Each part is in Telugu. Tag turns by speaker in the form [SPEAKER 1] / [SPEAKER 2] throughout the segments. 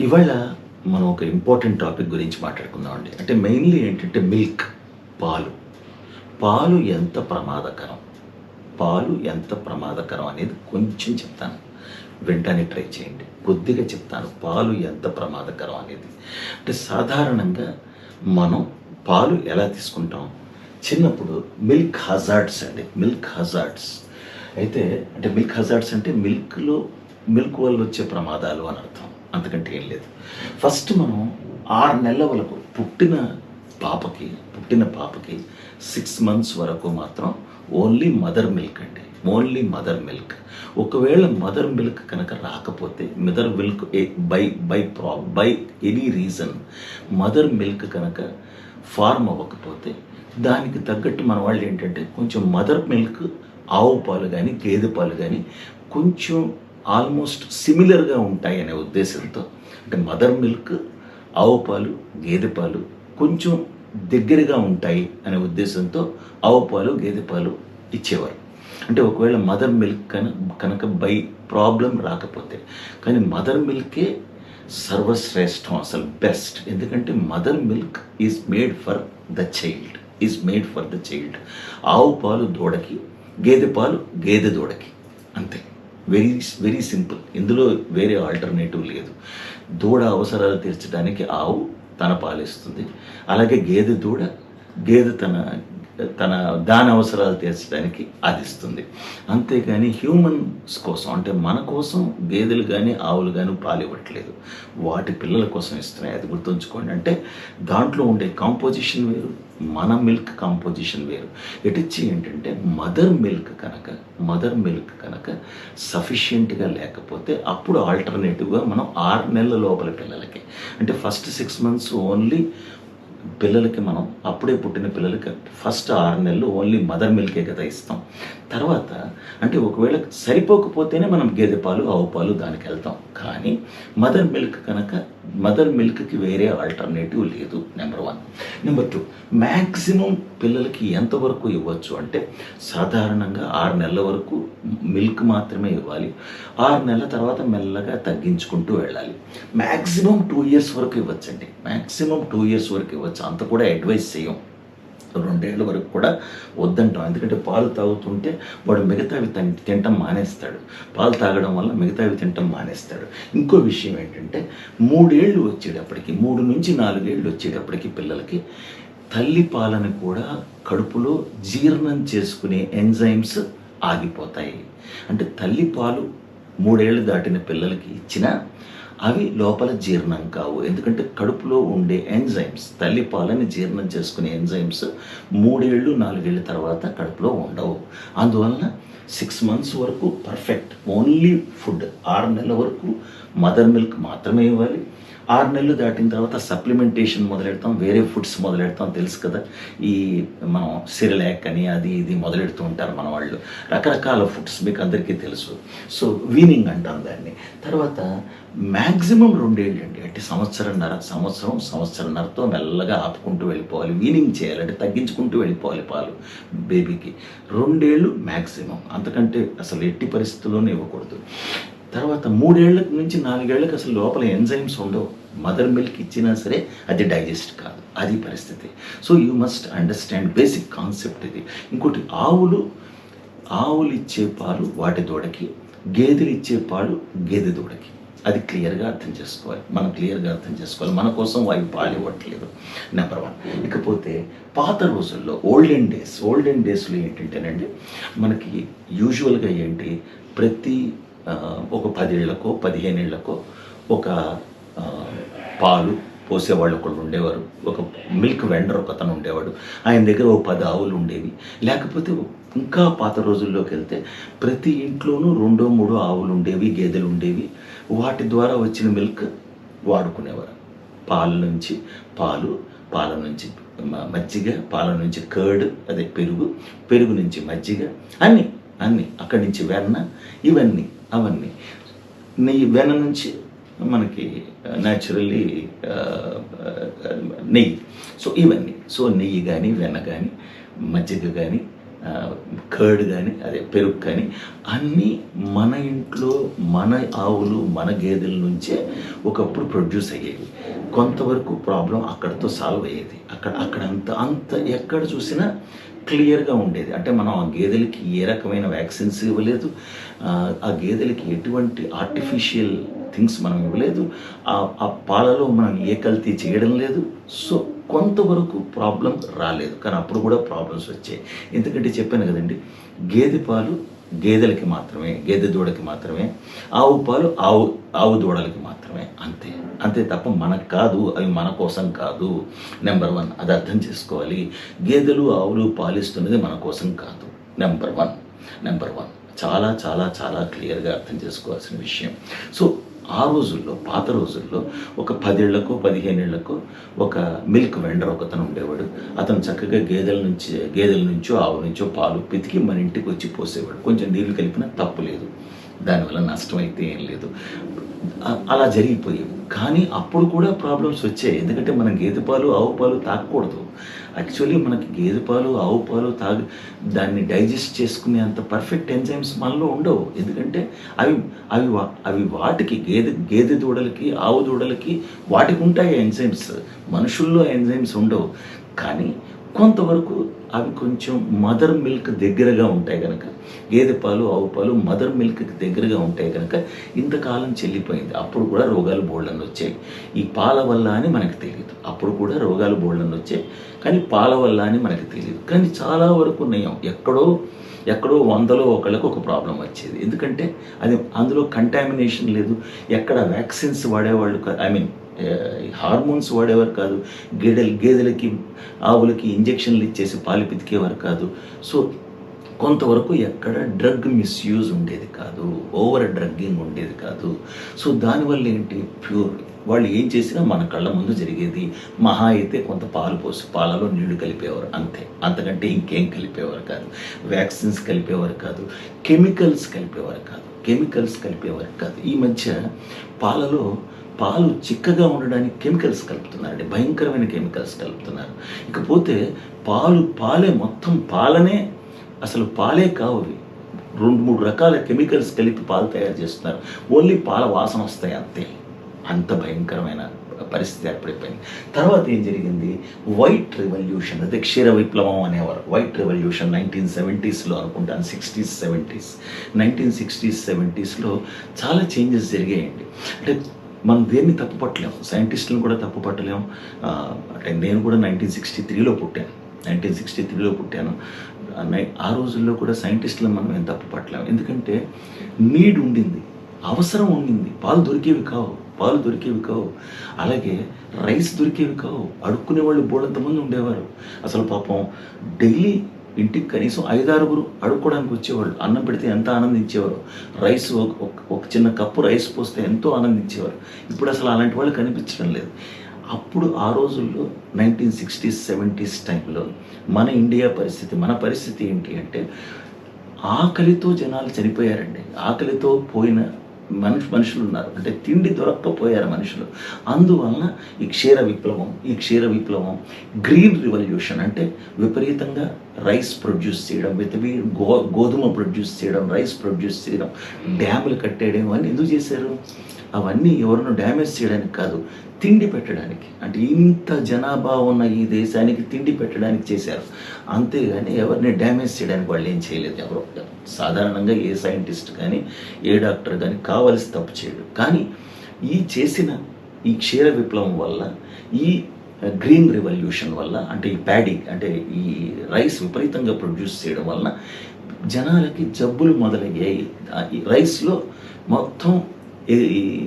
[SPEAKER 1] ఇవాళ మనం ఒక ఇంపార్టెంట్ టాపిక్ గురించి మాట్లాడుకుందాం అండి. అంటే మెయిన్లీ ఏంటంటే మిల్క్ పాలు. పాలు ఎంత ప్రమాదకరం? పాలు ఎంత ప్రమాదకరం అనేది కొంచెం చెప్తాను. వెంటనే ట్రై చేయండి. కొద్దిగా చెప్తాను. పాలు ఎంత ప్రమాదకరం అనేది. అంటే సాధారణంగా మనం పాలు ఎలా తీసుకుంటాం? చిన్నప్పుడు మిల్క్ హజార్డ్స్ అండి. Milk hazards. అయితే అంటే మిల్క్ హజార్డ్స్ అంటే మిల్క్లో మిల్క్ వల్ల వచ్చే ప్రమాదాలు అని అర్థం. అంతకంటే ఏం లేదు. ఫస్ట్ మనం ఆరు నెలల వరకు పుట్టిన పాపకి పుట్టిన పాపకి సిక్స్ మంత్స్ వరకు మాత్రం ఓన్లీ మదర్ మిల్క్ అండి. ఓన్లీ మదర్ మిల్క్ ఒకవేళ మదర్ మిల్క్ కనుక రాకపోతే మదర్ మిల్క్ బై బై ప్రా by any reason mother milk కనుక ఫార్మ్ అవ్వకపోతే దానికి తగ్గట్టు మన వాళ్ళు ఏంటంటే కొంచెం మదర్ మిల్క్ ఆవు పాలు కానీ గేదె పాలు కానీ కొంచెం ఆల్మోస్ట్ సిమిలర్గా ఉంటాయి అనే ఉద్దేశంతో అంటే మదర్ మిల్క్ ఆవు పాలు గేదె పాలు కొంచెం దగ్గరగా ఉంటాయి అనే ఉద్దేశంతో ఆవు పాలు గేదె పాలు ఇచ్చేవారు. అంటే ఒకవేళ మదర్ మిల్క్ కన కనుక బై ప్రాబ్లం రాకపోతే. కానీ మదర్ మిల్కే సర్వశ్రేష్టం అసలు బెస్ట్ ఎందుకంటే mother milk is made for the child is made for the child ఆవు పాలు దూడకి గేదె పాలు గేదె దూడకి అంతే. వెరీ వెరీ సింపుల్ ఇందులో వేరే ఆల్టర్నేటివ్ లేదు. దూడ అవసరాలు తీర్చడానికి ఆవు తన పాలిస్తుంది. అలాగే గేదె దూడ గేదె తన తన దాని అవసరాలు తీర్చడానికి అధిస్తుంది అంతేగాని హ్యూమన్స్ కోసం అంటే మన కోసం గేదెలు కానీ ఆవులు కానీ పాలు ఇవ్వట్లేదు. వాటి పిల్లల కోసం ఇస్తున్నాయి. అది గుర్తుంచుకోండి. అంటే దాంట్లో ఉండే కాంపోజిషన్ వేరు మన మిల్క్ కాంపోజిషన్ వేరు. ఎటిచ్చి ఏంటంటే మదర్ మిల్క్ కనుక మదర్ మిల్క్ కనుక సఫిషియెంట్గా లేకపోతే అప్పుడు ఆల్టర్నేటివ్గా మనం ఆరు నెలల లోపల పిల్లలకి అంటే ఫస్ట్ సిక్స్ మంత్స్ ఓన్లీ పిల్లలకి మనం అప్పుడే పుట్టిన పిల్లలకి ఫస్ట్ ఆరు నెలలు ఓన్లీ మదర్ మిల్కే కదా ఇస్తాం. తర్వాత అంటే ఒకవేళ సరిపోకపోతేనే మనం గేదె పాలు ఆవు పాలు దానికి వెళ్తాం. కానీ మదర్ మిల్క్ కనుక మదర్ మిల్క్కి వేరే ఆల్టర్నేటివ్ లేదు number one. Number two maximum పిల్లలకి ఎంతవరకు ఇవ్వచ్చు అంటే సాధారణంగా ఆరు నెలల వరకు మిల్క్ మాత్రమే ఇవ్వాలి. ఆరు నెలల తర్వాత మెల్లగా తగ్గించుకుంటూ వెళ్ళాలి. మ్యాక్సిమం టూ ఇయర్స్ వరకు ఇవ్వచ్చండి. మ్యాక్సిమం టూ ఇయర్స్ వరకు ఇవ్వచ్చు. అంత కూడా అడ్వైస్ చేయం రెండేళ్ళ వరకు కూడా వద్దంటాం ఎందుకంటే పాలు తాగుతుంటే వాడు మిగతావి తన్ తినటం మానేస్తాడు. పాలు తాగడం వల్ల మిగతావి తినటం మానేస్తాడు. ఇంకో విషయం ఏంటంటే మూడేళ్ళు వచ్చేటప్పటికి మూడు నుంచి నాలుగేళ్ళు వచ్చేటప్పటికి పిల్లలకి తల్లి పాలను కూడా కడుపులో జీర్ణం చేసుకునే ఎంజైమ్స్ ఆగిపోతాయి. అంటే తల్లి పాలు మూడేళ్ళు దాటిన పిల్లలకి ఇచ్చినా అవి లోపల జీర్ణం కావు. ఎందుకంటే కడుపులో ఉండే ఎంజైమ్స్ తల్లి పాలని జీర్ణం చేసుకునే ఎంజైమ్స్ మూడేళ్ళు నాలుగేళ్ళ తర్వాత కడుపులో ఉండవు. అందువలన సిక్స్ మంత్స్ వరకు పర్ఫెక్ట్. ఓన్లీ ఫుడ్ ఆరు నెలల వరకు మదర్ మిల్క్ మాత్రమే ఇవ్వాలి. ఆరు నెలలు దాటిన తర్వాత సప్లిమెంటేషన్ మొదలెడతాం వేరే ఫుడ్స్ మొదలెడతాం తెలుసు కదా. ఈ మనం సిరిలాక్ అని అది ఇది మొదలెడుతూ ఉంటారు మన వాళ్ళు. రకరకాల ఫుడ్స్ మీకు అందరికీ తెలుసు. సో వీనింగ్ అంటాం దాన్ని. తర్వాత మ్యాక్సిమం రెండేళ్ళు అండి. అంటే సంవత్సరంన్నర సంవత్సరం సంవత్సరంన్నరతో మెల్లగా ఆపుకుంటూ వెళ్ళిపోవాలి. వీనింగ్ చేయాలి అంటే తగ్గించుకుంటూ వెళ్ళిపోవాలి పాలు బేబీకి. రెండేళ్ళు మ్యాక్సిమం అంతకంటే అసలు ఎట్టి పరిస్థితుల్లోనే ఇవ్వకూడదు. తర్వాత మూడేళ్ళ నుంచి నాలుగేళ్ళకు అసలు లోపల ఎంజైమ్స్ ఉండవు. మదర్ మిల్క్ ఇచ్చినా సరే అది డైజెస్ట్ కాదు అది పరిస్థితి. So you must understand basic concept ఇది. ఇంకోటి ఆవులు ఆవులు ఇచ్చే పాలు వాటి దూడకి గేదెలు ఇచ్చే పాలు గేదె దూడకి. అది క్లియర్గా అర్థం చేసుకోవాలి. మనం క్లియర్గా అర్థం చేసుకోవాలి. మన కోసం వాయు పాలు ఇవ్వట్లేదు. నెంబర్ వన్ ఇకపోతే పాత రోజుల్లో ఓల్డెన్ డేస్ ఓల్డెన్ డేస్లో ఏంటంటేనండి మనకి యూజువల్గా ఏంటి ప్రతి ఒక పదేళ్ళకో పదిహేనేళ్ళకో ఒక పాలు పోసేవాళ్ళు ఒకళ్ళు ఉండేవారు. ఒక మిల్క్ వెండర్ ఒక అతను ఉండేవాడు. ఆయన దగ్గర ఒక పది ఆవులు ఉండేవి. లేకపోతే ఇంకా పాత రోజుల్లోకి వెళ్తే ప్రతి ఇంట్లోనూ రెండో మూడో ఆవులు ఉండేవి గేదెలు ఉండేవి. వాటి ద్వారా వచ్చిన మిల్క్ వాడుకునేవారు. పాల నుంచి పాలు పాల నుంచి మజ్జిగ పాల నుంచి కర్డ్ అదే పెరుగు పెరుగు నుంచి మజ్జిగ అన్నీ అన్నీ అక్కడి నుంచి వెన్న ఇవన్నీ అవన్నీ. నెయ్యి వెన్న నుంచి మనకి Uh, న్యాచురల్లీ uh, uh, నెయ్యి. సో ఇవన్నీ. సో నెయ్యి కానీ వెన్న కానీ మజ్జిగ కానీ కర్డ్ కానీ అదే పెరుగు కానీ అన్నీ మన ఇంట్లో మన ఆవులు మన గేదెల నుంచే ఒకప్పుడు ప్రొడ్యూస్ అయ్యేవి. కొంతవరకు ప్రాబ్లం అక్కడతో సాల్వ్ అయ్యేది. అక్కడ అక్కడ అంత అంత ఎక్కడ చూసినా క్లియర్గా ఉండేది. అంటే మనం ఆ గేదెలకి ఏ రకమైన వ్యాక్సిన్స్ ఇవ్వలేదు. ఆ, గేదెలకి ఎటువంటి ఆర్టిఫిషియల్ థింగ్స్ మనం ఇవ్వలేదు. ఆ ఆ పాలలో మనం ఏ కల్తీ చేయడం లేదు. సో కొంతవరకు ప్రాబ్లం రాలేదు. కానీ అప్పుడు కూడా ప్రాబ్లమ్స్ వచ్చాయి. ఎందుకంటే చెప్పాను కదండి గేదె పాలు గేదెలకి మాత్రమే గేదె దూడకి మాత్రమే ఆవు పాలు ఆవు ఆవు దూడలకి మాత్రమే అంతే. అంతే తప్ప మనకు కాదు అవి మన కోసం కాదు. నెంబర్ వన్ అది అర్థం చేసుకోవాలి. గేదెలు ఆవులు పాలిస్తున్నది మన కోసం కాదు. నెంబర్ వన్ నెంబర్ వన్ చాలా చాలా చాలా క్లియర్గా అర్థం చేసుకోవాల్సిన విషయం. సో ఆ రోజుల్లో పాత రోజుల్లో ఒక పదేళ్ళకు పదిహేనేళ్ళకు ఒక మిల్క్ వెండర్ ఒకతను ఉండేవాడు. అతను చక్కగా గేదెల నుంచి గేదెల నుంచో ఆవు నుంచో పాలు పితికి మన ఇంటికి వచ్చి పోసేవాడు. కొంచెం నీళ్ళు కలిపినా తప్పు లేదు. దానివల్ల నష్టం అయితే ఏం లేదు. అలా జరిగిపోయేవి. కానీ అప్పుడు కూడా ప్రాబ్లమ్స్ వచ్చాయి. ఎందుకంటే మనం గేదె పాలు ఆవు పాలు తాకూడదు యాక్చువల్లీ మనకి గేదె పాలు ఆవు పాలు తాగి దాన్ని డైజెస్ట్ చేసుకునే అంత పర్ఫెక్ట్ ఎంజైమ్స్ మనలో ఉండవు. ఎందుకంటే అవి అవి వా- అవి వాటికి గేదె గేదె దూడలకి ఆవు దూడలకి వాటికి ఉంటాయి ఎంజైమ్స్ మనుషుల్లో ఎంజైమ్స్ ఉండవు. కానీ కొంతవరకు అవి కొంచెం మదర్ మిల్క్ దగ్గరగా ఉంటాయి కనుక గేదె పాలు ఆవు పాలు మదర్ మిల్క్కి దగ్గరగా ఉంటాయి కనుక ఇంతకాలం చెల్లిపోయింది. అప్పుడు కూడా రోగాలు బోళ్ళని వచ్చాయి. ఈ పాల వల్ల అని మనకు తెలియదు అప్పుడు కూడా రోగాలు బోళ్ళని వచ్చాయి. కానీ పాల వల్ల అని మనకు తెలియదు కానీ చాలా వరకు నయం. ఎక్కడో ఎక్కడో వందలో ఒకళ్ళకు ఒక ప్రాబ్లం వచ్చేది. ఎందుకంటే అది అందులో కంటామినేషన్ లేదు. ఎక్కడ వ్యాక్సిన్స్ వాడేవాళ్ళు ఐ మీన్ హార్మోన్స్ వాడేవారు కాదు. గేదెలు గేదెలకి ఆవులకి ఇంజెక్షన్లు ఇచ్చేసి పాలు పితికేవారు కాదు. సో కొంతవరకు ఎక్కడ డ్రగ్ మిస్యూజ్ ఉండేది కాదు. ఓవర్ డ్రగ్గింగ్ ఉండేది కాదు. సో దానివల్ల ఏంటి? ప్యూర్. వాళ్ళు ఏం చేసినా మన కళ్ళ ముందు జరిగేది. మహా అయితే కొంత పాలు పోసి పాలలో నీళ్ళు కలిపేవారు. అంతే. అంతకంటే ఇంకేం కలిపేవారు కాదు. వ్యాక్సిన్స్ కలిపేవారు కాదు. కెమికల్స్ కలిపేవారు కాదు. కెమికల్స్ కలిపేవారు కాదు. ఈ మధ్య పాలలో పాలు చిక్కగా ఉండడానికి కెమికల్స్ కలుపుతున్నారండి. భయంకరమైన కెమికల్స్ కలుపుతున్నారు. ఇకపోతే పాలు పాలే మొత్తం పాలనే అసలు పాలే కావు రెండు మూడు రకాల కెమికల్స్ కలిపి పాలు తయారు చేస్తున్నారు. ఓన్లీ పాల వాసన వస్తాయి అంతే. అంత భయంకరమైన పరిస్థితి ఏర్పడిపోయింది. తర్వాత ఏం జరిగింది? వైట్ రెవల్యూషన్ అదే క్షీర విప్లవం అనేవారు. వైట్ రెవల్యూషన్ నైన్టీన్ సెవెంటీస్లో అనుకుంటాను సిక్స్టీస్ సెవెంటీస్. నైన్టీన్ సిక్స్టీస్ సెవెంటీస్లో చాలా చేంజెస్ జరిగాయండి. అంటే మనం దేన్ని తప్పు పట్టలేము సైంటిస్టులను కూడా తప్పు పట్టలేము అంటే నేను కూడా నైన్టీన్ సిక్స్టీ త్రీలో పుట్టాను. నైన్టీన్ సిక్స్టీ త్రీలో పుట్టాను. ఆ రోజుల్లో కూడా సైంటిస్టులను మనం ఏం తప్పు పట్టలేము ఎందుకంటే నీడ్ ఉండింది అవసరం ఉండింది. పాలు దొరికేవి కావు పాలు దొరికేవి కావు. అలాగే రైస్ దొరికేవి కావు. అడుక్కునే వాళ్ళు బోడంత మంది ఉండేవారు. అసలు పాపం డైలీ ఇంటికి కనీసం ఐదారుగురు అడుక్కోవడానికి వచ్చేవాళ్ళు. అన్నం పెడితే ఎంత ఆనందించేవారు? రైస్ ఒక ఒక- ఒక చిన్న కప్పు రైస్ పోస్తే ఎంతో ఆనందించేవారు. ఇప్పుడు అసలు అలాంటి వాళ్ళు కనిపించడం లేదు. అప్పుడు ఆ రోజుల్లో నైన్టీన్ సిక్స్టీస్ సెవెంటీస్ టైంలో మన ఇండియా పరిస్థితి మన పరిస్థితి ఏంటి అంటే ఆకలితో జనాలు చనిపోయారండి. ఆకలితో పోయిన మనుషు మనుషులు ఉన్నారు. అంటే తిండి దొరక్కపోయారు మనుషులు. అందువలన ఈ క్షీర విప్లవం ఈ క్షీర విప్లవం గ్రీన్ రివల్యూషన్ అంటే విపరీతంగా రైస్ ప్రొడ్యూస్ చేయడం వితవి గో గోధుమ ప్రొడ్యూస్ చేయడం రైస్ ప్రొడ్యూస్ చేయడం డ్యాములు కట్టేయడం అని ఎందుకు చేశారు? అవన్నీ ఎవరినో డ్యామేజ్ చేయడానికి కాదు తిండి పెట్టడానికి. అంటే ఇంత జనాభా ఉన్న ఈ దేశానికి తిండి పెట్టడానికి చేశారు. అంతేగాని ఎవరిని డ్యామేజ్ చేయడానికి వాళ్ళు ఏం చేయలేదు. ఎవరు సాధారణంగా ఏ సైంటిస్ట్ కానీ ఏ డాక్టర్ కానీ కావలసి తప్పు చేయడు కానీ ఈ చేసిన ఈ క్షీర విప్లవం వల్ల ఈ గ్రీన్ రెవల్యూషన్ వల్ల అంటే ఈ ప్యాడీ అంటే ఈ రైస్ విపరీతంగా ప్రొడ్యూస్ చేయడం వలన జనాలకి జబ్బులు మొదలయ్యాయి. ఈ రైస్లో మొత్తం ఈ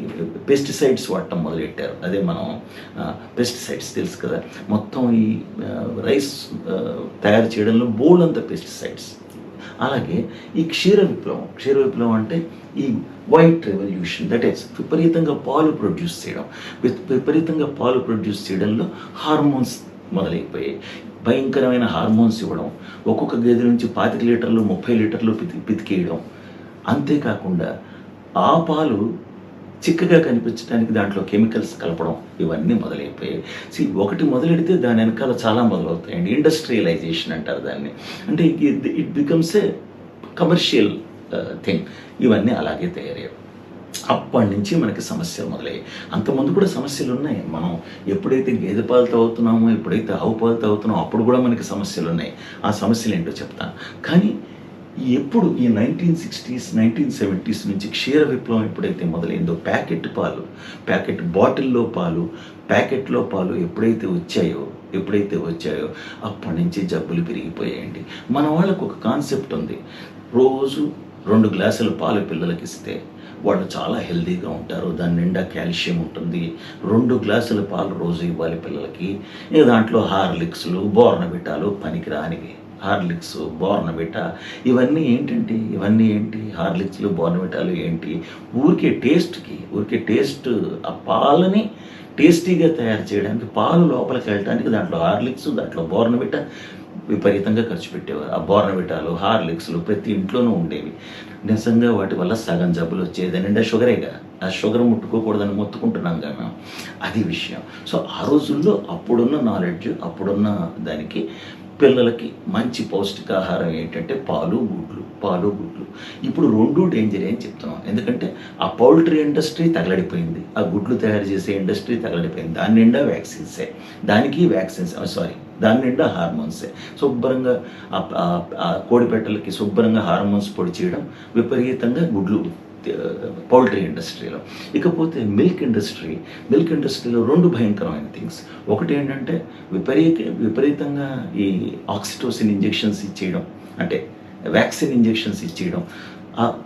[SPEAKER 1] పెస్టిసైడ్స్ వాడటం మొదలెట్టారు. అదే మనం పెస్టిసైడ్స్ తెలుసు కదా. మొత్తం ఈ రైస్ తయారు చేయడంలో బోల్డ్ పెస్టిసైడ్స్ అలాగే ఈ క్షీర విప్లవం క్షీర విప్లవం అంటే ఈ వైట్ రెవల్యూషన్ దట్ ఈస్ విపరీతంగా పాలు ప్రొడ్యూస్ చేయడం. విత్- విపరీతంగా పాలు ప్రొడ్యూస్ చేయడంలో హార్మోన్స్ మొదలైపోయాయి. భయంకరమైన హార్మోన్స్ ఇవ్వడం ఒక్కొక్క గేదె నుంచి పాతిక లీటర్లు ముప్పై లీటర్లు పితి పితికేయడం. అంతేకాకుండా ఆ పాలు చిక్కగా కనిపించడానికి దాంట్లో కెమికల్స్ కలపడం ఇవన్నీ మొదలైపోయాయి సి ఒకటి మొదలెడితే దాని వెనకాల చాలా మొదలవుతాయండి. ఇండస్ట్రియలైజేషన్ అంటారు దాన్ని. అంటే it becomes a commercial thing ఇవన్నీ అలాగే తయారయ్యాయి. అప్పటి నుంచి మనకి సమస్యలు మొదలయ్యాయి. అంతకుముందు కూడా సమస్యలు ఉన్నాయి. మనం ఎప్పుడైతే గేదె పాలు తాగుతున్నామో ఎప్పుడైతే ఆవు పాలు తాగుతున్నామో అప్పుడు కూడా మనకి సమస్యలు ఉన్నాయి. ఆ సమస్యలు ఏంటో చెప్తాను. కానీ ఎప్పుడు ఈ నైన్టీన్ సిక్స్టీస్ నైన్టీన్ సెవెంటీస్ నుంచి క్షీర విప్లవం ఎప్పుడైతే మొదలైందో ప్యాకెట్ పాలు ప్యాకెట్ బాటిల్లో పాలు ప్యాకెట్లో పాలు ఎప్పుడైతే వచ్చాయో ఎప్పుడైతే వచ్చాయో అప్పటి నుంచి జబ్బులు పెరిగిపోయాయండి. మన వాళ్ళకు ఒక కాన్సెప్ట్ ఉంది. రోజు రెండు గ్లాసులు పాలు పిల్లలకి ఇస్తే వాళ్ళు చాలా హెల్తీగా ఉంటారు దాని నిండా కాల్షియం ఉంటుంది. రెండు గ్లాసుల పాలు రోజు ఇవ్వాలి పిల్లలకి. దాంట్లో హార్లిక్స్లు బోర్నబిటాలు పనికిరానివి. హార్లిక్స్ బోర్నబిటా ఇవన్నీ ఏంటంటే ఇవన్నీ ఏంటి? హార్లిక్స్లు బోర్నబిటాలు ఏంటి? ఊరికే టేస్ట్కి ఊరికే టేస్ట్ ఆ పాలని టేస్టీగా తయారు చేయడానికి పాలు లోపలికి వెళ్ళడానికి దాంట్లో హార్లిక్స్ దాంట్లో బోర్నబిటా విపరీతంగా ఖర్చు పెట్టేవారు. ఆ బోర్నవిటాలు హార్లిక్స్లు ప్రతి ఇంట్లోనూ ఉండేవి. నిజంగా వాటి వల్ల సగం జబ్బులు వచ్చేది నిండా షుగరేగా. ఆ షుగర్ ముట్టుకోకూడదని మొత్తుకుంటున్నాం కదా మేము. అది విషయం. సో ఆ రోజుల్లో అప్పుడున్న నాలెడ్జ్ అప్పుడున్న దానికి పిల్లలకి మంచి పౌష్టికాహారం ఏంటంటే పాలు గుడ్లు పాలు గుడ్లు. ఇప్పుడు రెండు డేంజర్ అని చెప్తున్నాం. ఎందుకంటే ఆ పౌల్ట్రీ ఇండస్ట్రీ తగలడిపోయింది. ఆ గుడ్లు తయారు చేసే ఇండస్ట్రీ తగలడిపోయింది. దాని నిండా వ్యాక్సిన్సే దానికి వ్యాక్సిన్స్ సారీ దాని నిండా హార్మోన్సే శుభ్రంగా ఆ- శుభ్రంగా హార్మోన్స్ పొడి చేయడం విపరీతంగా గుడ్లు పౌల్ట్రీ ఇండస్ట్రీలో ఇకపోతే మిల్క్ ఇండస్ట్రీ మిల్క్ ఇండస్ట్రీలో రెండు భయంకరమైన థింగ్స్ ఒకటి ఏంటంటే విపరీత విపరీతంగా ఈ ఆక్సిటోసిన్ ఇంజెక్షన్స్ ఇచ్చేయడం. అంటే వ్యాక్సిన్ ఇంజెక్షన్స్ ఇచ్చేయడం.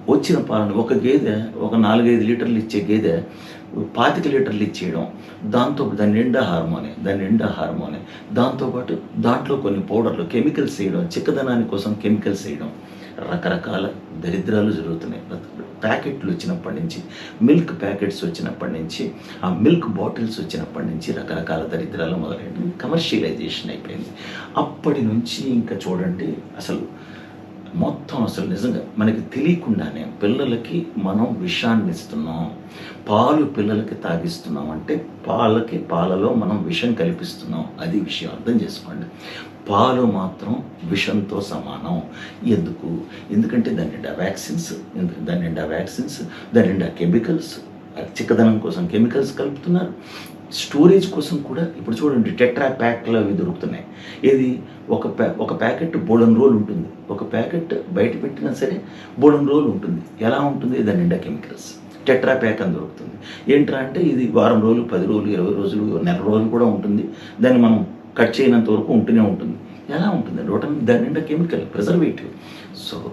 [SPEAKER 1] వచ్చిన పాలను ఒక గేదె ఒక నాలుగైదు లీటర్లు ఇచ్చే గేదె పాతిక లీటర్లు ఇచ్చేయడం. దాంతో దాని నిండా హార్మోనే దాని నిండా హార్మోనే. దాంతోపాటు దాంట్లో కొన్ని పౌడర్లు కెమికల్స్ వేయడం చిక్కదనాని కోసం కెమికల్స్ వేయడం. రకరకాల దరిద్రాలు జరుగుతున్నాయి. ప్యాకెట్లు వచ్చినప్పటి నుంచి మిల్క్ ప్యాకెట్స్ వచ్చినప్పటి నుంచి ఆ మిల్క్ బాటిల్స్ వచ్చినప్పటి నుంచి రకరకాల దరిద్రాలు మొదలైనవి. కమర్షియలైజేషన్ అయిపోయింది. అప్పటి నుంచి ఇంకా చూడండి అసలు మొత్తం అసలు నిజంగా మనకి తెలియకుండానే పిల్లలకి మనం విషాన్ని ఇస్తున్నాం పాలు పిల్లలకి తాగిస్తున్నాం అంటే పాలకి పాలలో మనం విషం కల్పిస్తున్నాం. అది విషయం అర్థం చేసుకోండి. పాలు మాత్రం విషంతో సమానం. ఎందుకు? ఎందుకంటే దాని నిండా వ్యాక్సిన్స్ దాని నిండా వ్యాక్సిన్స్ దాని నిండా కెమికల్స్ చిక్కదనం కోసం కెమికల్స్ కలుపుతున్నారు. స్టోరేజ్ కోసం కూడా ఇప్పుడు చూడండి టెట్రా ప్యాక్లు అవి దొరుకుతున్నాయి. ఏది? ఒక ప్యా ఒక ప్యాకెట్ బోడన్ రోల్ ఉంటుంది. ఒక ప్యాకెట్ బయట పెట్టినా సరే బోడన్ రోల్ ఉంటుంది. ఎలా ఉంటుంది? దాని నిండా కెమికల్స్. టెట్రా ప్యాక్ అని దొరుకుతుంది. ఏంట్రా అంటే ఇది వారం రోజులు పది రోజులు ఇరవై రోజులు నెల రోజులు కూడా ఉంటుంది. దాన్ని మనం కట్ చేయనంత వరకు ఉంటూనే ఉంటుంది. ఎలా ఉంటుంది? రోటమిన్ దాని నిండా కెమికల్ ప్రిజర్వేటివ్. సో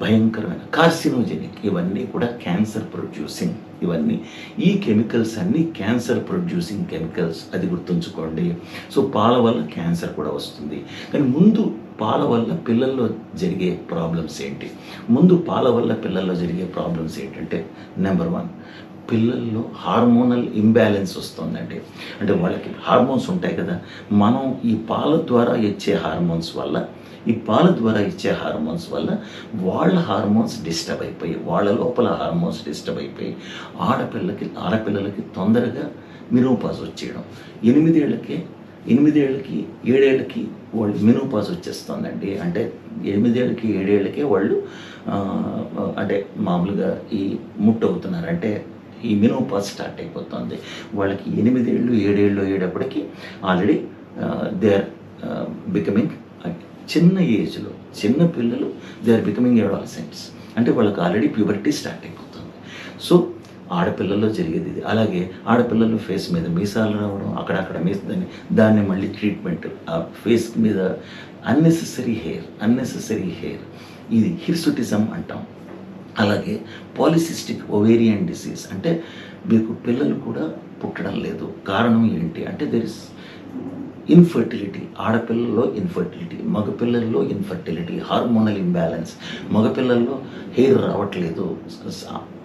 [SPEAKER 1] భయంకరమైన కార్సినోజెనిక్ ఇవన్నీ కూడా క్యాన్సర్ ప్రొడ్యూసింగ్. ఇవన్నీ ఈ కెమికల్స్ అన్నీ క్యాన్సర్ ప్రొడ్యూసింగ్ కెమికల్స్. అది గుర్తుంచుకోండి. సో పాల వల్ల క్యాన్సర్ కూడా వస్తుంది. కానీ ముందు పాల వల్ల పిల్లల్లో జరిగే ప్రాబ్లమ్స్ ఏంటి? ముందు పాల వల్ల పిల్లల్లో జరిగే ప్రాబ్లమ్స్ ఏంటంటే నెంబర్ వన్ పిల్లల్లో హార్మోనల్ ఇంబ్యాలెన్స్ వస్తుందండి. అంటే వాళ్ళకి హార్మోన్స్ ఉంటాయి కదా మనం ఈ పాల ద్వారా ఇచ్చే హార్మోన్స్ వల్ల ఈ పాల ద్వారా ఇచ్చే హార్మోన్స్ వల్ల వాళ్ళ హార్మోన్స్ డిస్టర్బ్ అయిపోయి వాళ్ళ లోపల హార్మోన్స్ డిస్టర్బ్ అయిపోయి ఆడపిల్లకి ఆడపిల్లలకి తొందరగా మిరోపాజ్ వచ్చేయడం. ఎనిమిదేళ్ళకి ఎనిమిదేళ్ళకి ఏడేళ్ళకి వాళ్ళు మెనోపాజ్ వచ్చేస్తుందండి. అంటే ఎనిమిదేళ్ళకి ఏడేళ్ళకి వాళ్ళు అంటే మామూలుగా ఈ ముట్టవుతున్నారు అంటే ఈ మినోపాజ్ స్టార్ట్ అయిపోతుంది. వాళ్ళకి ఎనిమిదేళ్ళు ఏడేళ్ళు అయ్యేటప్పటికి ఆల్రెడీ దే ఆర్ బికమింగ్ చిన్న ఏజ్లో చిన్న పిల్లలు దే ఆర్ బికమింగ్ అడాలసెంట్స్. అంటే వాళ్ళకి ఆల్రెడీ ప్యూబర్టీ స్టార్ట్ అయిపోతుంది. సో ఆడపిల్లల్లో జరిగేది ఇది. అలాగే ఆడపిల్లలు ఫేస్ మీద మీసాలు రావడం అక్కడక్కడ మీస దాన్ని దాన్ని మళ్ళీ ట్రీట్మెంట్ ఆ ఫేస్ మీద అన్నెసెసరీ హెయిర్ అన్నెసెసరీ హెయిర్ ఇది హిర్సుటిజం అంటాం. అలాగే పాలిసిస్టిక్ ఒవేరియన్ డిసీజ్ అంటే మీకు పిల్లలు కూడా పుట్టడం లేదు. కారణం ఏంటి? అంటే దెర్ ఇస్ ఇన్ఫర్టిలిటీ ఆడపిల్లల్లో ఇన్ఫర్టిలిటీ మగపిల్లల్లో ఇన్ఫర్టిలిటీ హార్మోనల్ ఇంబ్యాలెన్స్ మగపిల్లల్లో హెయిర్ రావట్లేదు.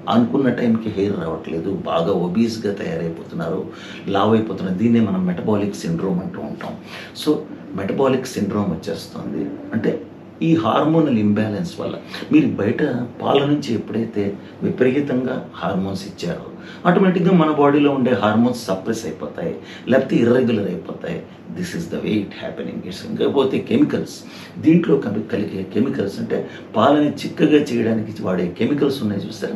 [SPEAKER 1] అనుకున్న టైంకి హెయిర్ రావట్లేదు బాగా ఒబీస్గా తయారైపోతున్నారు లావ్ అయిపోతున్నారు. దీన్నే మనం మెటబాలిక్ సిండ్రోమ్ అంటూ ఉంటాం. సో మెటబాలిక్ సిండ్రోమ్ వచ్చేస్తుంది. అంటే ఈ హార్మోనల్ ఇంబ్యాలెన్స్ వల్ల మీరు బయట పాల నుంచి ఎప్పుడైతే విపరీతంగా హార్మోన్స్ ఇచ్చారో ఆటోమేటిక్గా మన బాడీలో ఉండే హార్మోన్స్ సప్రెస్ అయిపోతాయి లేకపోతే ఇర్రెగ్యులర్ అయిపోతాయి. This is the way it happening it's ఇంకపోతే కెమికల్స్ దీంట్లో కలి- కలిగే కెమికల్స్ అంటే పాలని చిక్కగా చేయడానికి వాడే కెమికల్స్ ఉన్నాయి చూసారా?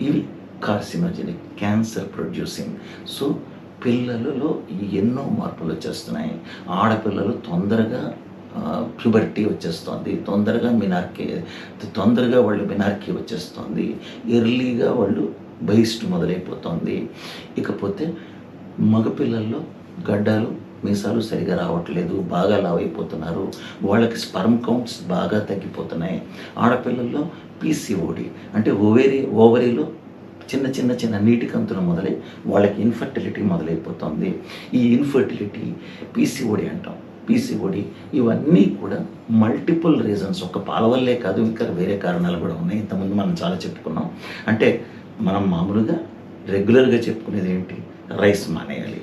[SPEAKER 1] ఇవి కార్సినోజెనిక్ క్యాన్సర్ ప్రొడ్యూసింగ్ సో పిల్లలలో ఎన్నో మార్పులు వచ్చేస్తున్నాయి. ఆడపిల్లలు తొందరగా ప్యూబర్టీ వచ్చేస్తుంది. తొందరగా మినార్కే తొందరగా వాళ్ళు మినార్కీ వచ్చేస్తుంది. ఎర్లీగా వాళ్ళు బహిష్టు మొదలైపోతుంది. ఇకపోతే మగపిల్లల్లో గడ్డాలు మీసాలు సరిగా రావట్లేదు. బాగా లావైపోతున్నారు. వాళ్ళకి స్పర్మ్ కౌంట్స్ బాగా తగ్గిపోతున్నాయి. ఆడపిల్లల్లో పీసీఓడి అంటే ఓవేరీ ఓవరీలో చిన్న చిన్న చిన్న నీటి కంతులు మొదలై వాళ్ళకి ఇన్ఫర్టిలిటీ మొదలైపోతుంది. ఈ ఇన్ఫర్టిలిటీ పీసీఓడి అంటాం. పీసీఓడి ఇవన్నీ కూడా మల్టిపుల్ రీజన్స్ ఒక పాల వల్లే కాదు ఇంకా వేరే కారణాలు కూడా ఉన్నాయి. ఇంతకుముందు మనం చాలా చెప్పుకున్నాం. అంటే మనం మామూలుగా రెగ్యులర్గా చెప్పుకునేది ఏంటి? రైస్ మానేయాలి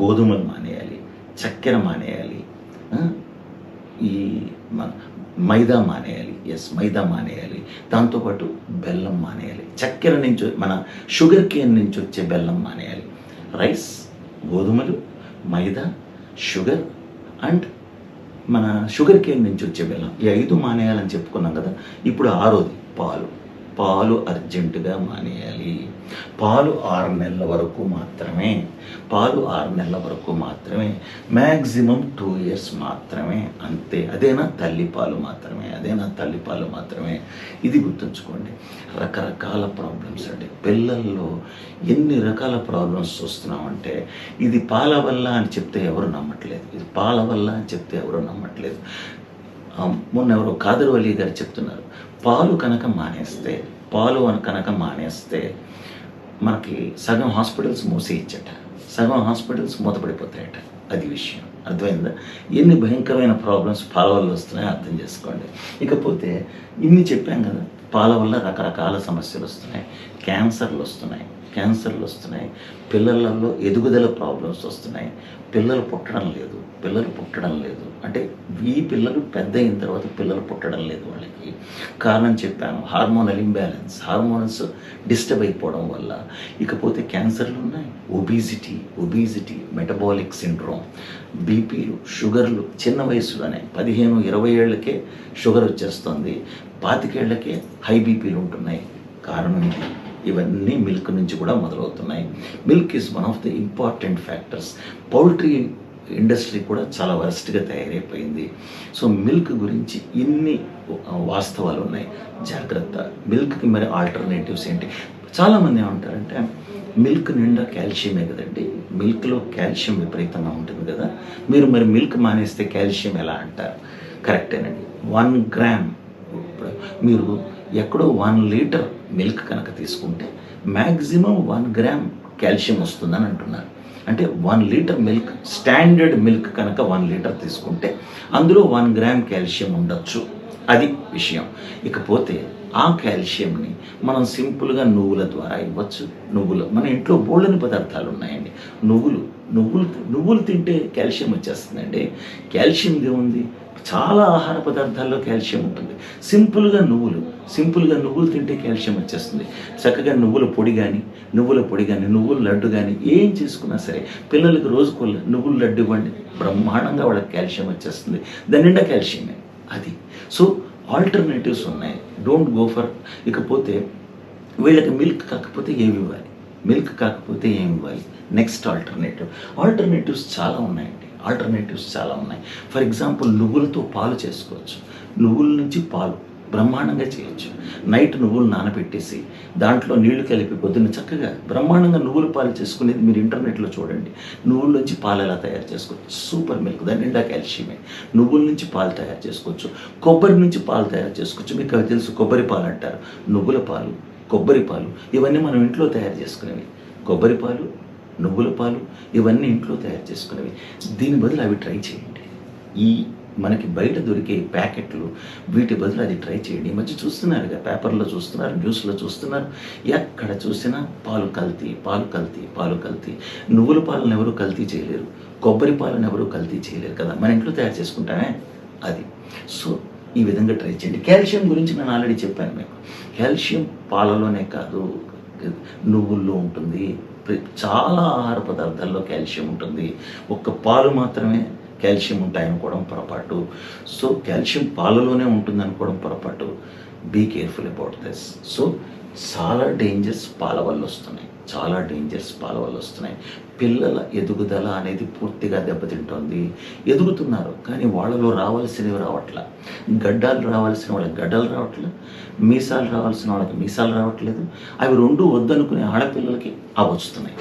[SPEAKER 1] గోధుమలు మానేయాలి చక్కెర మానేయాలి ఈ మైదా మానేయాలి ఎస్ మైదా మానేయాలి. దాంతోపాటు బెల్లం మానేయాలి. చక్కెర నుంచి మన షుగర్ కేన్ నుంచి వచ్చే బెల్లం మానేయాలి. రైస్ గోధుమలు మైదా షుగర్ అండ్ మన షుగర్ కేన్ నుంచి వచ్చే బెల్లం. ఈ ఐదు మానేయాలని చెప్పుకున్నాం కదా ఇప్పుడు ఆరోది పాలు. పాలు అర్జెంటుగా మానేయాలి. పాలు ఆరు నెలల వరకు మాత్రమే. పాలు ఆరు నెలల వరకు మాత్రమే. మ్యాక్సిమం టూ ఇయర్స్ మాత్రమే. అంతే. అదేనా? తల్లిపాలు మాత్రమే. అదేనా? తల్లిపాలు మాత్రమే. ఇది గుర్తుంచుకోండి. రకరకాల ప్రాబ్లమ్స్ అండి. పిల్లల్లో ఎన్ని రకాల ప్రాబ్లమ్స్ చూస్తున్నామంటే ఇది పాల వల్ల అని చెప్తే ఎవరు నమ్మట్లేదు. ఇది పాల వల్ల అని చెప్తే ఎవరు నమ్మట్లేదు. మొన్న ఎవరో కాదర్ వలి గారు చెప్తున్నారు. పాలు కనుక మానేస్తే పాలు కనుక మానేస్తే మనకి సగం హాస్పిటల్స్ మూసేయచ్చట సగం హాస్పిటల్స్ మూతపడిపోతాయట. అది విషయం. అర్థమైందా? ఎన్ని భయంకరమైన ప్రాబ్లమ్స్ పాల వల్ల వస్తున్నాయో అర్థం చేసుకోండి. ఇకపోతే ఇన్ని చెప్పాం కదా పాల వల్ల రకరకాల సమస్యలు వస్తున్నాయి. క్యాన్సర్లు వస్తున్నాయి. క్యాన్సర్లు వస్తున్నాయి. పిల్లలలో ఎదుగుదల ప్రాబ్లమ్స్ వస్తున్నాయి. పిల్లలు పుట్టడం లేదు. పిల్లలు పుట్టడం లేదు. అంటే ఈ పిల్లలు పెద్ద అయిన తర్వాత పిల్లలు పుట్టడం లేదు వాళ్ళకి. కారణం చెప్పాను హార్మోనల్ ఇంబ్యాలెన్స్ హార్మోన్స్ డిస్టర్బ్ అయిపోవడం వల్ల. ఇకపోతే క్యాన్సర్లు ఉన్నాయి. ఒబీసిటీ ఒబీసిటీ మెటబాలిక్ సిండ్రోమ్ బీపీలు షుగర్లు చిన్న వయసులోనే పదిహేను ఇరవై ఏళ్ళకే షుగర్ వచ్చేస్తుంది. పాతికేళ్ళకే హై బీపీలు ఉంటున్నాయి. కారణం ఇది ఇవన్నీ మిల్క్ నుంచి కూడా మొదలవుతున్నాయి. Milk is one of the important factors poultry industry కూడా చాలా వరస్ట్గా తయారైపోయింది. సో మిల్క్ గురించి ఇన్ని వాస్తవాలు ఉన్నాయి. జాగ్రత్త. మిల్క్కి మరి ఆల్టర్నేటివ్స్ ఏంటి? చాలామంది ఏమంటారంటే మిల్క్ నిండా కాల్షియమే కదండి. మిల్క్లో కాల్షియం విపరీతంగా ఉంటుంది కదా. మీరు మరి మిల్క్ మానేస్తే కాల్షియం ఎలా అంటారు? కరెక్టేనండి. One gram. ఇప్పుడు మీరు ఎక్కడో వన్ లీటర్ మిల్క్ కనుక తీసుకుంటే మ్యాక్సిమం వన్ గ్రామ్ కాల్షియం వస్తుందని అంటున్నారు. అంటే one litre milk standard milk కనుక వన్ లీటర్ తీసుకుంటే అందులో వన్ గ్రామ్ కాల్షియం ఉండొచ్చు. అది విషయం. ఇకపోతే ఆ కాల్షియంని మనం సింపుల్గా నువ్వుల ద్వారా ఇవ్వచ్చు. నువ్వులు మన ఇంట్లో బోళ్ళని పదార్థాలు ఉన్నాయండి. నువ్వులు నువ్వులు నువ్వులు తింటే కాల్షియం వచ్చేస్తుందండి. కాల్షియం ఏముంది? చాలా ఆహార పదార్థాల్లో కాల్షియం ఉంటుంది. సింపుల్గా నువ్వులు సింపుల్గా నువ్వులు తింటే కాల్షియం వచ్చేస్తుంది. చక్కగా నువ్వుల పొడి కానీ నువ్వుల పొడి కానీ నువ్వుల లడ్డు కానీ ఏం చేసుకున్నా సరే పిల్లలకి రోజుకు నువ్వుల లడ్డు ఇవ్వండి. బ్రహ్మాండంగా వాళ్ళకి కాల్షియం వచ్చేస్తుంది. దాని నిండా కాల్షియమే. అది. సో ఆల్టర్నేటివ్స్ ఉన్నాయి. డోంట్ గో ఫర్ ఇకపోతే వీళ్ళకి మిల్క్ కాకపోతే ఏమి ఇవ్వాలి? మిల్క్ కాకపోతే ఏమి ఇవ్వాలి? Next alternative. ఆల్టర్నేటివ్స్ చాలా ఉన్నాయండి ఆల్టర్నేటివ్స్ చాలా ఉన్నాయి. ఫర్ ఎగ్జాంపుల్ నువ్వులతో పాలు చేసుకోవచ్చు. నువ్వుల నుంచి పాలు బ్రహ్మాండంగా చేయొచ్చు. నైట్ నువ్వులు నానబెట్టేసి దాంట్లో నీళ్ళు కలిపి పొద్దున్న చక్కగా బ్రహ్మాండంగా నువ్వుల పాలు చేసుకునేది మీరు ఇంటర్నెట్లో చూడండి. నువ్వుల నుంచి పాలు ఎలా తయారు చేసుకోవచ్చు? సూపర్ మిల్క్ దాని నిండా కాల్షియమే. నువ్వుల నుంచి పాలు తయారు చేసుకోవచ్చు. కొబ్బరి నుంచి పాలు తయారు చేసుకోవచ్చు. మీకు అవి తెలుసు? కొబ్బరి పాలు అంటారు. నువ్వుల పాలు కొబ్బరి పాలు ఇవన్నీ మనం ఇంట్లో తయారు చేసుకునేవి. కొబ్బరి పాలు నువ్వుల పాలు ఇవన్నీ ఇంట్లో తయారు చేసుకునేవి. దీని బదులు అవి ట్రై చేయండి. ఈ మనకి బయట దొరికే ప్యాకెట్లు వీటి బదులు అది ట్రై చేయండి. ఈ మధ్య చూస్తున్నారుగా పేపర్లో చూస్తున్నారు న్యూస్లో చూస్తున్నారు. ఎక్కడ చూసినా పాలు కల్తీ పాలు కల్తీ పాలు కల్తీ. నువ్వుల పాలను ఎవరు కల్తీ చేయలేరు. కొబ్బరి పాలను ఎవరు కల్తీ చేయలేరు కదా. మన ఇంట్లో తయారు చేసుకుంటామే అది. సో ఈ విధంగా ట్రై చేయండి. కాల్షియం గురించి నేను ఆల్రెడీ చెప్పాను మీకు. కాల్షియం పాలలోనే కాదు నువ్వుల్లో ఉంటుంది. చాలా ఆహార పదార్థాల్లో కాల్షియం ఉంటుంది. ఒక్క పాలు మాత్రమే కాల్షియం ఉంటాయనుకోవడం పొరపాటు. సో కాల్షియం పాలలోనే ఉంటుంది అనుకోవడం పొరపాటు. Be careful about this so చాలా డేంజర్స్ పాల వల్ల వస్తున్నాయి. చాలా డేంజర్స్ పాల వల్ల వస్తున్నాయి. పిల్లల ఎదుగుదల అనేది పూర్తిగా దెబ్బతింటోంది. ఎదుగుతున్నారు కానీ వాళ్ళలో రావాల్సినవి రావట్ల. గడ్డాలు రావాల్సిన వాళ్ళకి గడ్డలు రావట్లేదు మీసాలు రావాల్సిన వాళ్ళకి మీసాలు రావట్లేదు. అవి రెండు వద్దనుకునే ఆడపిల్లలకి అవి వస్తున్నాయి.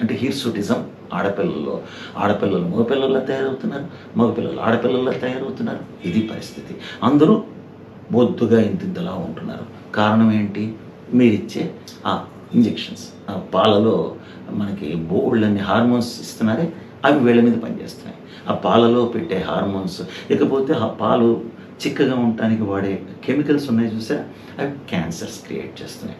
[SPEAKER 1] అంటే హీర్సూటిజం ఆడపిల్లల్లో. ఆడపిల్లలు మగపిల్లల్లో తయారవుతున్నారు. మగపిల్లలు ఆడపిల్లల్లో తయారవుతున్నారు. ఇది పరిస్థితి. అందరూ బొద్దుగా ఇంతింతలా ఉంటున్నారు. కారణం ఏంటి? మీరిచ్చే ఆ ఇంజెక్షన్స్ ఆ పాలలో మనకి బోల్డ్ని హార్మోన్స్ ఇస్తున్నారే అవి వీళ్ళ మీద పనిచేస్తున్నాయి. ఆ పాలలో పెట్టే హార్మోన్స్ ఇకపోతే ఆ పాలు చిక్కగా ఉండటానికి వాడే కెమికల్స్ ఉన్నాయి చూసారా? అవి క్యాన్సర్స్ క్రియేట్ చేస్తున్నాయి.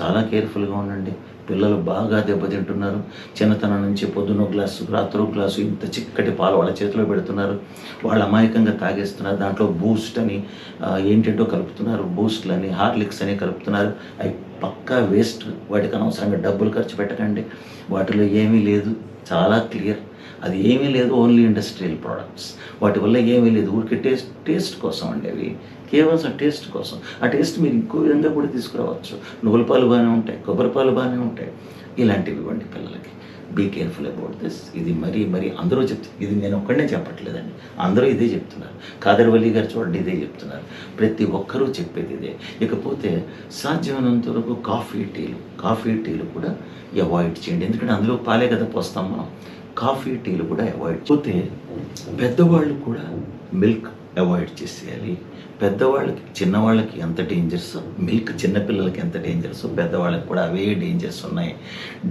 [SPEAKER 1] చాలా కేర్ఫుల్గా ఉండండి. పిల్లలు బాగా దెబ్బతింటున్నారు. చిన్నతనం నుంచి పొద్దున గ్లాసు రాత్రి గ్లాసు ఇంత చిక్కటి పాలు వాళ్ళ చేతిలో పెడుతున్నారు. వాళ్ళు అమాయకంగా తాగేస్తున్నారు. దాంట్లో బూస్ట్ అని ఏంటంటో కలుపుతున్నారు. బూస్ట్లు అని హార్లిక్స్ అని కలుపుతున్నారు. అవి పక్కా వేస్ట్. వాటికి అనవసరంగా డబ్బులు ఖర్చు పెట్టకండి. వాటిలో ఏమీ లేదు. చాలా క్లియర్. అది ఏమీ లేదు ఓన్లీ ఇండస్ట్రియల్ ప్రోడక్ట్స్ వాటి వల్ల ఏమీ లేదు. ఊరికే టేస్ట్ టేస్ట్ కోసం అండి అవి. కేవలం టేస్ట్ కోసం. ఆ టేస్ట్ మీరు ఇంకో విధంగా కూడా తీసుకురావచ్చు. నువ్వుల పాలు బాగానే ఉంటాయి కొబ్బరి పాలు బాగానే ఉంటాయి. ఇలాంటివి ఇవ్వండి పిల్లలకి. బీ కేర్ఫుల్ అబౌట్ దిస్ ఇది మరీ మరీ అందరూ చెప్తారు ఇది నేను ఒక్కడనే చెప్పట్లేదండి. అందరూ ఇదే చెప్తున్నారు. కాదర్వల్లి గారు చూడండి ఇదే చెప్తున్నారు. ప్రతి ఒక్కరూ చెప్పేది ఇదే. ఇకపోతే సాధ్యమైనంత వరకు కాఫీ టీలు కాఫీ టీలు కూడా అవాయిడ్ చేయండి. ఎందుకంటే అందులో పాలే కదా పోస్తాం మనం. కాఫీ టీలు కూడా అవాయిడ్ పోతే పెద్దవాళ్ళు కూడా మిల్క్ అవాయిడ్ చేసేయాలి. పెద్దవాళ్ళకి చిన్నవాళ్ళకి ఎంత డేంజర్స్ మిల్క్ చిన్నపిల్లలకి ఎంత డేంజర్స్ పెద్దవాళ్ళకి కూడా అవే డేంజర్స్ ఉన్నాయి.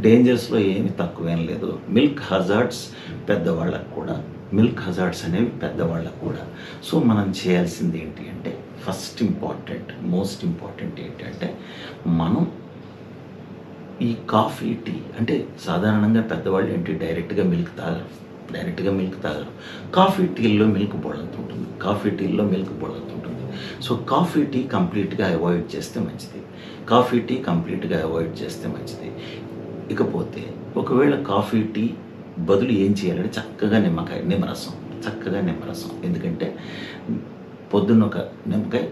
[SPEAKER 1] డేంజర్స్లో ఏమి తక్కువేం లేదు. మిల్క్ హజార్డ్స్ పెద్దవాళ్ళకు కూడా మిల్క్ హజార్డ్స్ అనేవి పెద్దవాళ్ళకు కూడా. సో మనం చేయాల్సింది ఏంటి అంటే ఫస్ట్ ఇంపార్టెంట్ మోస్ట్ ఇంపార్టెంట్ ఏంటంటే మనం ఈ కాఫీ టీ అంటే సాధారణంగా పెద్దవాళ్ళు ఏంటి? డైరెక్ట్గా మిల్క్ తాగరు. డైరెక్ట్గా మిల్క్ తాగరు. కాఫీ టీల్లో మిల్క్ బోళ్ళంత ఉంటుంది. కాఫీ టీల్లో మిల్క్ బోళ్ళంత ఉంటుంది. సో కాఫీ టీ కంప్లీట్గా అవాయిడ్ చేస్తే మంచిది. కాఫీ టీ కంప్లీట్గా అవాయిడ్ చేస్తే మంచిది. ఇకపోతే ఒకవేళ కాఫీ టీ బదులు ఏం చేయాలంటే చక్కగా నిమ్మకాయ నిమ్మరసం. చక్కగా నిమ్మరసం. ఎందుకంటే పొద్దున్న ఒక నిమ్మకాయ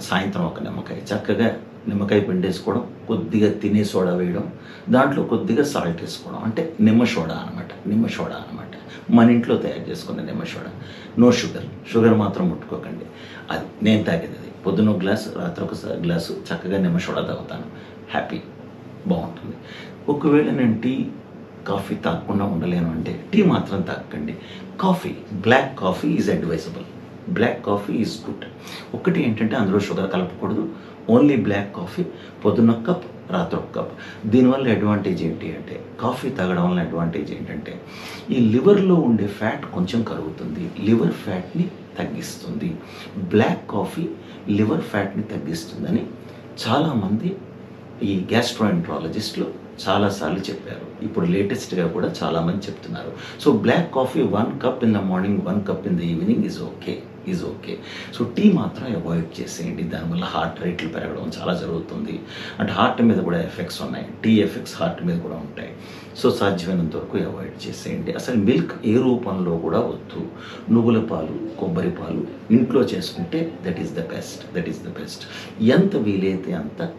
[SPEAKER 1] సాయంత్రం ఒక నిమ్మకాయ. చక్కగా నిమ్మకాయ పిండేసుకోవడం కొద్దిగా తినే సోడా వేయడం దాంట్లో కొద్దిగా సాల్ట్ వేసుకోవడం. అంటే నిమ్మ సోడా అనమాట నిమ్మ సోడా అనమాట మన ఇంట్లో తయారు చేసుకున్న నిమ్మ సోడా. నో షుగర్ షుగర్ మాత్రం ముట్టుకోకండి. అది నేను తాగేది. అది పొద్దున ఒక గ్లాసు రాత్రి ఒక గ్లాసు చక్కగా నిమ్మ సోడా తాగుతాను. హ్యాపీ బాగుంటుంది. ఒకవేళ నేను టీ కాఫీ తాగకుండా ఉండలేను అంటే టీ మాత్రం తాగకండి. Coffee black coffee is advisable black coffee is good ఒకటి ఏంటంటే అందులో షుగర్ కలపకూడదు. ఓన్లీ బ్లాక్ కాఫీ పొద్దున్న ఒక కప్ రాత్రి ఒక కప్. దీనివల్ల అడ్వాంటేజ్ ఏంటి అంటే కాఫీ తాగడం వల్ల అడ్వాంటేజ్ ఏంటంటే ఈ లివర్లో ఉండే ఫ్యాట్ కొంచెం కరుగుతుంది లివర్ ఫ్యాట్ని తగ్గిస్తుంది. బ్లాక్ కాఫీ లివర్ ఫ్యాట్ని తగ్గిస్తుందని చాలామంది ఈ గ్యాస్ట్రోఎంట్రాలజిస్టులు చాలాసార్లు చెప్పారు. ఇప్పుడు లేటెస్ట్గా కూడా చాలామంది చెప్తున్నారు. So black coffee one cup in the morning one cup in the evening is okay. Is okay so tea మాత్రం అవాయిడ్ చేసేయండి. దానివల్ల హార్ట్ రేట్లు పెరగడం చాలా జరుగుతుంది. అంటే హార్ట్ మీద కూడా ఎఫెక్ట్స్ ఉన్నాయి. టీ ఎఫెక్ట్స్ హార్ట్ మీద కూడా ఉంటాయి. సో సాధ్యమైనంత వరకు అవాయిడ్ చేసేయండి. అసలు మిల్క్ ఏ రూపంలో కూడా వద్దు. నువ్వుల పాలు కొబ్బరి పాలు ఇంట్లో చేసుకుంటే that is the best that is the best ఎంత వీలైతే అంత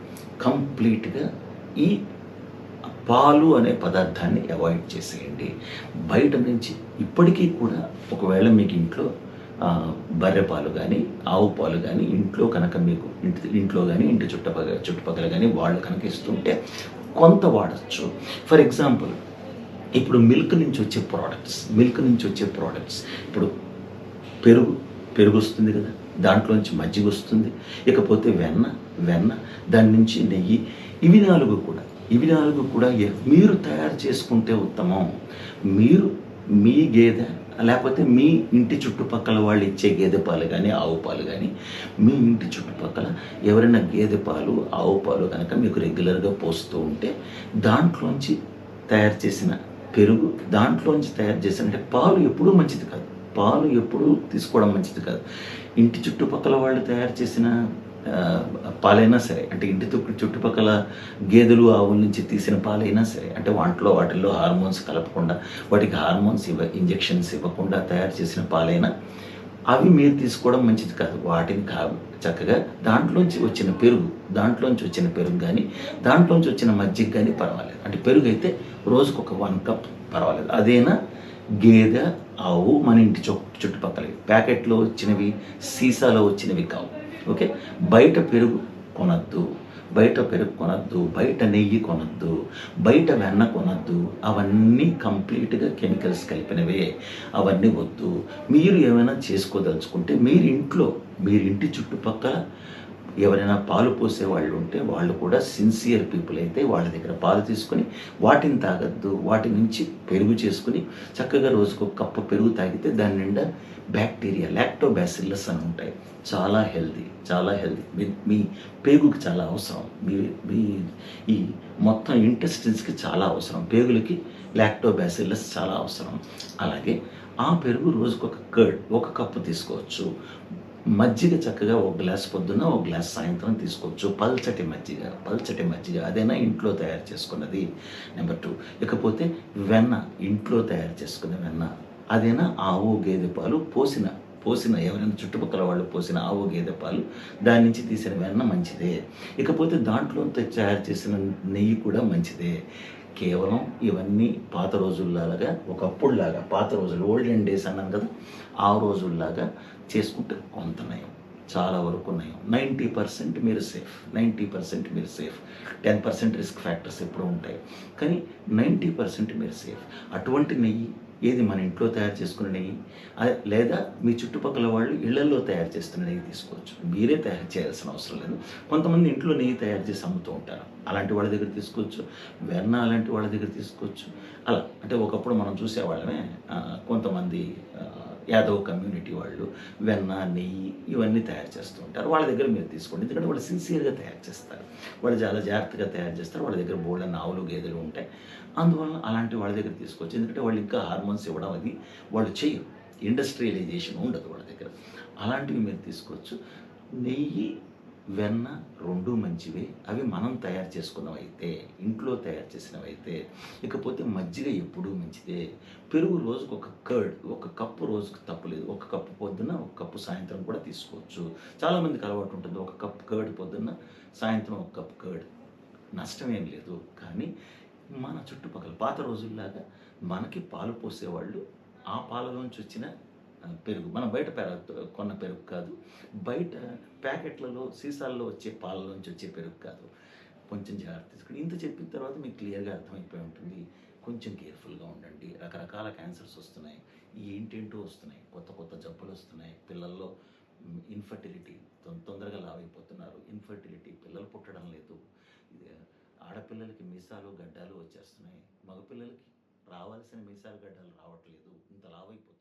[SPEAKER 1] కంప్లీట్గా ఈ పాలు అనే పదార్థాన్ని అవాయిడ్ చేసేయండి. బయట నుంచి ఇప్పటికీ కూడా ఒకవేళ మీకు ఇంట్లో బర్రె పాలు కానీ ఆవు పాలు కానీ ఇంట్లో కనుక మీకు ఇంటి ఇంట్లో కానీ ఇంటి చుట్టుపక్కల చుట్టుపక్కల కానీ వాళ్ళు కనుక ఇస్తుంటే కొంత వాడచ్చు. ఫర్ ఎగ్జాంపుల్ ఇప్పుడు మిల్క్ నుంచి వచ్చే ప్రోడక్ట్స్ మిల్క్ నుంచి వచ్చే ప్రోడక్ట్స్ ఇప్పుడు పెరుగు పెరుగు వస్తుంది కదా దాంట్లోంచి మజ్జిగ వస్తుంది ఇకపోతే వెన్న వెన్న దాని నుంచి నెయ్యి ఇవి నాలుగు కూడా ఇవి నాలుగు కూడా మీరు తయారు చేసుకుంటే ఉత్తమం. మీరు మీ గేదె లేకపోతే మీ ఇంటి చుట్టుపక్కల వాళ్ళు ఇచ్చే గేదె పాలు కానీ ఆవు పాలు కానీ మీ ఇంటి చుట్టుపక్కల ఎవరైనా గేదె పాలు ఆవు పాలు కనుక మీకు రెగ్యులర్గా పోస్తూ ఉంటే దాంట్లోంచి తయారు చేసిన పెరుగు దాంట్లోంచి తయారు చేసిన అంటే పాలు ఎప్పుడూ మంచిది కాదు. పాలు ఎప్పుడూ తీసుకోవడం మంచిది కాదు. ఇంటి చుట్టుపక్కల వాళ్ళు తయారు చేసిన పాలైనా సరే అంటే ఇంటి చుట్టుపక్కల గేదెలు ఆవుల నుంచి తీసిన పాలైనా సరే అంటే వాటిలో వాటిల్లో హార్మోన్స్ కలపకుండా వాటికి హార్మోన్స్ ఇవ్వ ఇంజెక్షన్స్ ఇవ్వకుండా తయారు చేసిన పాలైనా అవి మీరు తీసుకోవడం మంచిది కాదు. వాటిని కా చక్కగా దాంట్లోంచి వచ్చిన పెరుగు దాంట్లోంచి వచ్చిన పెరుగు కానీ దాంట్లోంచి వచ్చిన మజ్జిగ కానీ పర్వాలేదు. అంటే పెరుగు అయితే రోజుకు ఒక వన్ కప్ పర్వాలేదు. అదేనా గేదె ఆవు మన ఇంటి చు చుట్టుపక్కలవి. ప్యాకెట్లో వచ్చినవి సీసాలో వచ్చినవి కావు. ఓకే? బయట పెరుగు కొనద్దు. బయట పెరుగు కొనద్దు. బయట నెయ్యి కొనద్దు. బయట వెన్న కొనద్దు. అవన్నీ కంప్లీట్గా కెమికల్స్ కలిపినవే. అవన్నీ వద్దు. మీరు ఏమైనా చేసుకోదలుచుకుంటే మీరు ఇంట్లో మీరు ఇంటి చుట్టుపక్కల ఎవరైనా పాలు పోసే వాళ్ళు ఉంటే వాళ్ళు కూడా సిన్సియర్ పీపుల్ అయితే వాళ్ళ దగ్గర పాలు తీసుకొని వాటిని తాగద్దు వాటి నుంచి పెరుగు చేసుకుని చక్కగా రోజుకు ఒక కప్పు పెరుగు తాగితే దాని నిండా బ్యాక్టీరియా లాక్టోబాసిల్లస్ అని ఉంటాయి. చాలా హెల్దీ చాలా హెల్దీ మీ మీ పేగుకి చాలా అవసరం. మీ మీ ఈ మొత్తం ఇంటెస్టిన్స్కి చాలా అవసరం. పేగులకి లాక్టోబాసిల్లస్ చాలా అవసరం. అలాగే ఆ పెరుగు రోజుకు ఒక కర్డ్ ఒక కప్పు తీసుకోవచ్చు. మజ్జిగ చక్కగా ఒక గ్లాస్ పొద్దున్న ఒక గ్లాస్ సాయంత్రం తీసుకోవచ్చు. పల్చటి మజ్జిగ పల్చటి మజ్జిగ అదైనా ఇంట్లో తయారు చేసుకున్నది. నెంబర్ టూ ఇకపోతే వెన్న ఇంట్లో తయారు చేసుకున్న వెన్న. అదైనా ఆవు గేదె పాలు పోసిన పోసిన ఎవరైనా చుట్టుపక్కల వాళ్ళు పోసిన ఆవు గేదె పాలు దాని నుంచి తీసిన వెన్న మంచిదే. ఇకపోతే దాంట్లో తయారు చేసిన నెయ్యి కూడా మంచిదే. కేవలం ఇవన్నీ పాత రోజుల్లాగా ఒకప్పుడులాగా పాత రోజులు ఓల్డెన్ డేస్ అన్నాను కదా ఆ రోజుల్లాగా చేసుకుంటే కొంత నయం చాలా వరకు నయం. నైంటీ పర్సెంట్ మీరు సేఫ్. నైంటీ పర్సెంట్ మీరు safe. Ten percent risk factors ఎప్పుడూ ఉంటాయి. కానీ నైంటీ పర్సెంట్ మీరు సేఫ్. అటువంటి నెయ్యి ఏది మన ఇంట్లో తయారు చేసుకునే నెయ్యి? లేదా మీ చుట్టుపక్కల వాళ్ళు ఇళ్ళలో తయారు చేస్తున్న నెయ్యి తీసుకోవచ్చు. మీరే తయారు చేయాల్సిన అవసరం లేదు. కొంతమంది ఇంట్లో నెయ్యి తయారు చేసి అమ్ముతూ ఉంటారు. అలాంటి వాళ్ళ దగ్గర తీసుకోవచ్చు. వెన్న అలాంటి వాళ్ళ దగ్గర తీసుకోవచ్చు. అలా. అంటే ఒకప్పుడు మనం చూసేవాళ్ళమే. కొంతమంది యాదవ్ కమ్యూనిటీ వాళ్ళు వెన్న నెయ్యి ఇవన్నీ తయారు చేస్తూ ఉంటారు వాళ్ళ దగ్గర మీరు తీసుకోండి. ఎందుకంటే వాళ్ళు సిన్సియర్గా తయారు చేస్తారు. వాళ్ళు చాలా జాగ్రత్తగా తయారు చేస్తారు. వాళ్ళ దగ్గర బోళ్ళ ఆవులు గేదెలు ఉంటాయి. అందువల్ల అలాంటి వాళ్ళ దగ్గర తీసుకోవచ్చు. ఎందుకంటే వాళ్ళు ఇంకా హార్మోన్స్ ఇవ్వడం అది వాళ్ళు చేయరు. ఇండస్ట్రియలైజేషన్ ఉండదు వాళ్ళ దగ్గర. అలాంటివి మీరు తీసుకోవచ్చు. నెయ్యి వెన్న రెండు మంచివే అవి మనం తయారు చేసుకున్నవైతే ఇంట్లో తయారు చేసినవైతే ఇకపోతే మజ్జిగ ఎప్పుడూ మంచిదే. పెరుగు రోజుకు ఒక కర్డ్ ఒక కప్పు రోజుకు తప్పలేదు. ఒక కప్పు పొద్దున్న ఒక కప్పు సాయంత్రం కూడా తీసుకోవచ్చు. చాలామందికి అలవాటు ఉంటుంది. ఒక కప్పు కర్డ్ పొద్దున్న సాయంత్రం ఒక కప్పు కర్డ్. నష్టమేం లేదు. కానీ మన చుట్టుపక్కల పాత రోజుల్లాగా మనకి పాలు పోసేవాళ్ళు ఆ పాలలోంచి వచ్చిన పెరుగు. మనం బయట కొన్న పెరుగు కాదు. బయట ప్యాకెట్లలో సీసాల్లో వచ్చే పాలలోంచి వచ్చే పెరుగు కాదు. కొంచెం జాగ్రత్త తీసుకుని ఇంత చెప్పిన తర్వాత మీకు క్లియర్గా అర్థమైపోయి ఉంటుంది. కొంచెం కేర్ఫుల్గా ఉండండి. రకరకాల క్యాన్సర్స్ వస్తున్నాయి. ఏంటేంటో వస్తున్నాయి. కొత్త కొత్త జబ్బులు వస్తున్నాయి. పిల్లల్లో ఇన్ఫర్టిలిటీ తొందరగా లావైపోతున్నారు. ఇన్ఫర్టిలిటీ పిల్లలు పుట్టడం లేదు. ఇది ఆడపిల్లలకి మీసాలు గడ్డాలు వచ్చేస్తున్నాయి. మగపిల్లలకి రావాల్సిన మీసాలు గడ్డాలు రావట్లేదు. ఇంత లావైపోతుంది